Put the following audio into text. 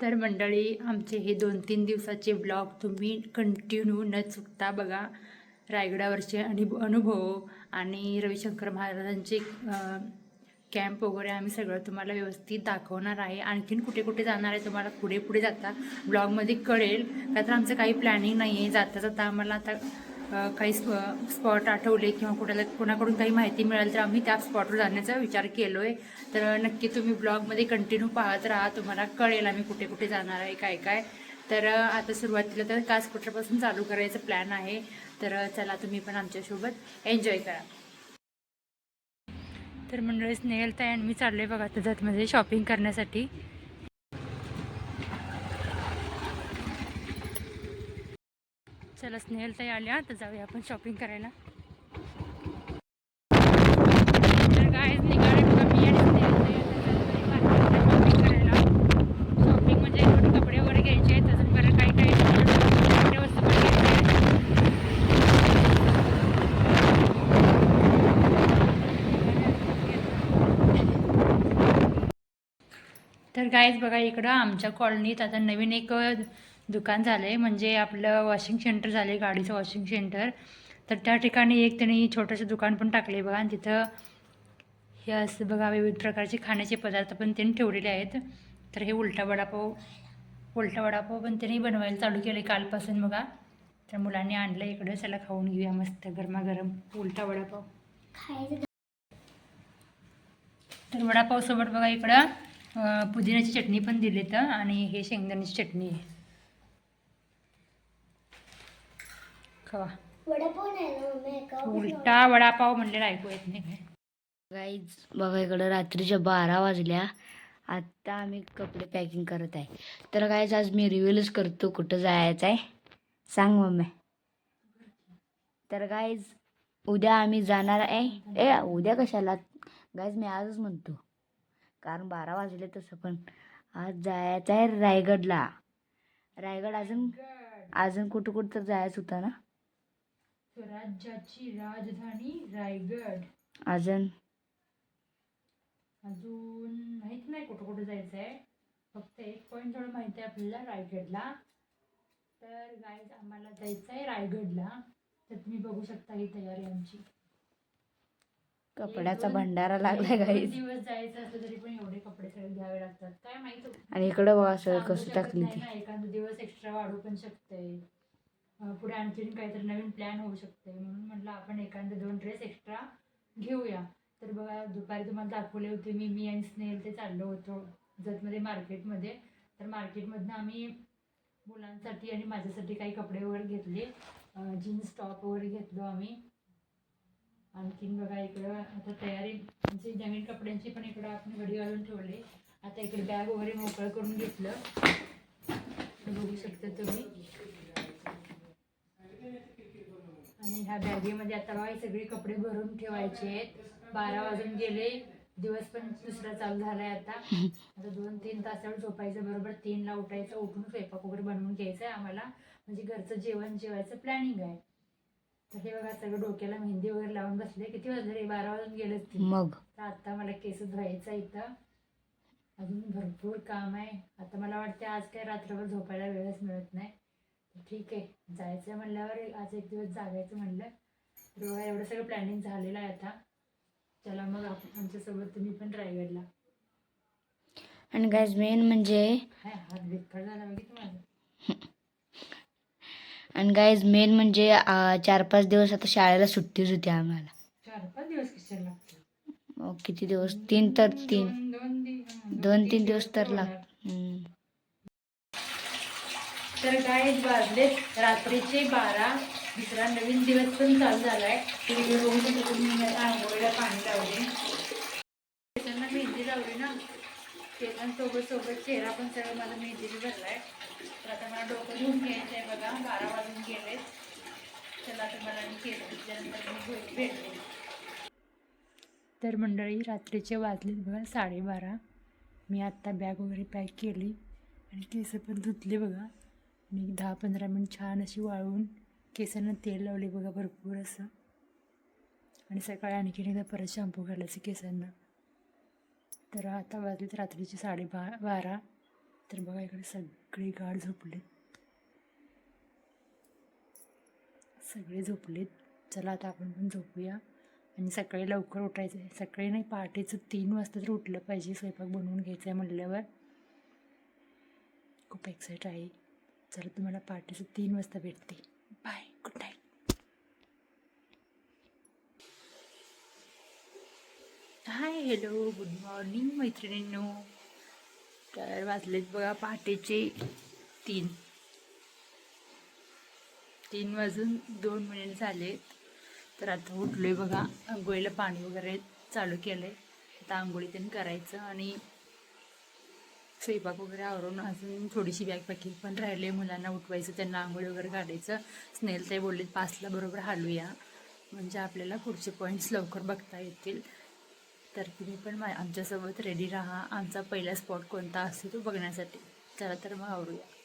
तर मंडळी आमचे हे दोन तीन दिवसाचे ब्लॉग तुम्ही कंटिन्यू न चुकता बघा. रायगडावरचे आणि अनुभव आणि रविशंकर महाराजांचे कॅम्प वगैरे आम्ही सगळं तुम्हाला व्यवस्थित दाखवणार आहे. आणखीन कुठे कुठे जाणार आहे तुम्हाला पुढे पुढे जाता ब्लॉगमध्ये कळेल. का तर आमचं काही प्लॅनिंग नाही आहे जाता जाता आम्हाला आता काही काही स्पॉट आठवले किंवा कुणाला कोणाकडून काही माहिती मिळाली तर आम्ही त्या स्पॉटवर जाण्याचा विचार केलो आहे तर नक्की तुम्ही ब्लॉगमध्ये कंटिन्यू पाहत राहा. तुम्हाला कळेल आम्ही कुठे कुठे जाणार आहे काय काय. तर आता सुरुवातीला तर कास कुठल्यापासून चालू करायचं प्लॅन आहे. तर चला तुम्ही पण आमच्यासोबत एन्जॉय करा. तर मंडळी स्नेहल ताई आणि मी चाललो आहे बघा त्याच्यातमध्ये शॉपिंग करण्यासाठी. चला स्नेहल ताई आल्या. तर जाऊया आपण शॉपिंग करायला. तर काय बघा म्हणजे कपडे वगैरे घ्यायचे आहेत बरं काही तर बघा इकडं आमच्या कॉलनीत आता नवीन एक दुकान झालं आहे म्हणजे आपलं वॉशिंग सेंटर झालं आहे गाडीचं वॉशिंग सेंटर तर त्या ठिकाणी एक त्यांनी छोटंसं दुकान पण टाकले बघा. आणि तिथं हे असं बघा विविध प्रकारचे खाण्याचे पदार्थ पण त्यांनी ठेवलेले आहेत. तर हे उलटा वडापाव उलटा वडापाव पण त्यांनी बनवायला चालू केले कालपासून बघा. तर मुलांनी आणलं इकडं. चला खाऊन घेऊया मस्त गरमागरम उलटा वडापाव. तर वडापावसोबत बघा इकडं पुदिन्याची चटणी पण दिली तर आणि हे शेंगदाण्याची चटणी आहे. खवा वडापाव नाही ना मम्मी एका उलटा वडापाव म्हणलेला ऐकू येत नाही काय. गाईज बघा इकडं रात्रीच्या बारा वाजल्या. आत्ता आम्ही कपडे पॅकिंग करत आहे. तर गाईज आज मी रिव्ह्यूलच करतो कुठं जायचं आहे. सांग मम्मी. तर गाईज उद्या आम्ही जाणार आहे. ए उद्या कशाला? गाईज मी आजच म्हणतो. कारण बारा वाजले तसं पण आज जायचं आहे रायगडला. रायगड अजून अजून कुठं कुठं तर जायचं होतं ना? स्वराज्याची राजधानी रायगड. अजून? अजून माहीत नाही कुठं कुठं जायचं आहे फक्त एक पॉईंट थोडं माहिती आहे आपल्याला रायगडला. तर गाईज आम्हाला जायचं आहे रायगडला. तर तुम्ही बघू शकता ही तयारी आमची. कपड्याचा भंडारा लागला एक दोन गाईज दिवस जायचं असलं तरी पण एवढे कपडे सगळे घ्यावे लागतात. काय माहीत? आणि इकडं बघा सगळं सांगू कसं टाकली एखादा दिवस एक्स्ट्रा वाढू पण शकते पुढे आणखीन काहीतरी नवीन प्लॅन होऊ शकते. म्हणून म्हटलं आपण एखादे दोन ड्रेस एक्स्ट्रा घेऊया. तर बघा दुपारी तुम्हाला दाखवले होते मी मी आणि स्नेल ते चाललो होतो जतमध्ये मार्केटमध्ये. तर मार्केटमधनं आम्ही मुलांसाठी आणि माझ्यासाठी काही कपडे वगैरे घेतले. जीन्स टॉप वगैरे घेतलो आम्ही. आणखीन बघा इकडं आता तयारी म्हणजे नवीन कपड्यांची पण इकडं आपण घडी घालून ठेवले. आता इकडे बॅग वगैरे मोकळं करून घेतलं. बघू शकता तुम्ही. आणि ह्या बॅगेमध्ये आता हे सगळे कपडे भरून ठेवायचे आहेत. बारा वाजून गेले. दिवस पण दुसरा चालू झालाय आता. आता दोन तीन तासावर झोपायचं बरोबर तीनला उठायचं उठून स्वयंपाक वगैरे बनवून घ्यायचं आहे आम्हाला. म्हणजे घरचं जेवण जेवायचं प्लॅनिंग आहे. तर हे बघा सगळं डोक्याला मेहंदी वगैरे लावून बसले. किती वाजले बारा वाजून गेलेच ते मग. तर आता मला केस धुवायचं इथं. अजून भरपूर काम आहे. आता मला वाटते आज काय रात्रभर झोपायला वेळच मिळत नाही. ठीक आहे जायचं म्हणल्यावर आज एक दिवस जागायचं म्हणलं. बघा एवढं सगळं प्लॅनिंग झालेलं आहे आता. चला मग आपण आमच्यासोबत तुम्ही पण रायगडला. आणि गाईज मेन म्हणजे हात बेकार झाला बघितलं माझं. आणि गाईज मेन म्हणजे चार पाच दिवस आता शाळेला सुट्टीच होती आम्हाला. चार पाच दिवस किचन लागते मग किती दिवस? तीन तर तीन. दोन दोन तीन दिवस तर होणार. तर काय वाजले रात्रीचे बारा. दुसरा नवीन दिवस पण चालू झालाय. व्हिडिओ बघू शकतो तुम्ही मी आंघोळीला पाणी लावले. केसांना मेहंदी लावली ना. केसांसोबत सोबत चेहरा पण सगळं माझा मेहंदीने भरला आहे तर आता मला डोकं धुवून घ्यायचं आहे बघा. बारा वाजून गेले चला आता मला मी केस धुतल्यानंतर मी भेटले तर मंडळी रात्रीचे वाजले बघा साडेबारा. मी आत्ता बॅग वगैरे पॅक केली. आणि केस पण धुतले बघा. आणि दहा पंधरा मिनिट छान अशी वाळवून केसांना तेल लावले बघा भरपूर असं. आणि सकाळी आणखीन एकदा परत शॅम्पू घालायचं केसांना. तर आता वाजलेत रात्रीचे साडेबा बारा. तर बघा इकडे सगळे गाढ झोपलेत. सगळे झोपलेत. चला आता आपण पण झोपूया. आणि सकाळी लवकर उठायचं आहे सकाळी नाही पहाटेचं तीन वाजता तर उठलं पाहिजे. स्वयंपाक बनवून घ्यायचं आहे म्हटल्यावर खूप एक्साइट आहे. चला तुम्हाला पहाटेचं तीन वाजता भेटते. Bye good night hi hello good morning मैत्रिणींनो. तर वाजलेत बघा पहाटेचे तीन. तीन वाजून दोन मिनिट झालेत. तर आता उठलोय बघा. आंघोळीला पाणी वगैरे चालू केलं आहे आता आंघोळी त्यांनी करायचं आणि स्वयंपाक वगैरे आवरून अजून थोडीशी बॅग पॅकिंग पण राहिले मुलांना उठवायचं त्यांना आंघोळी वगैरे काढायचं स्नेल ते बोलले पाचला बरोबर हालूया. म्हणजे आपल्याला पुढचे पॉईंट्स लवकर बघता येतील. तर तुम्ही पण मा आमच्यासोबत रेडी राहा. आमचा पहिला स्पॉट कोणता असतो तो बघण्यासाठी. चला तर मग आवरूया.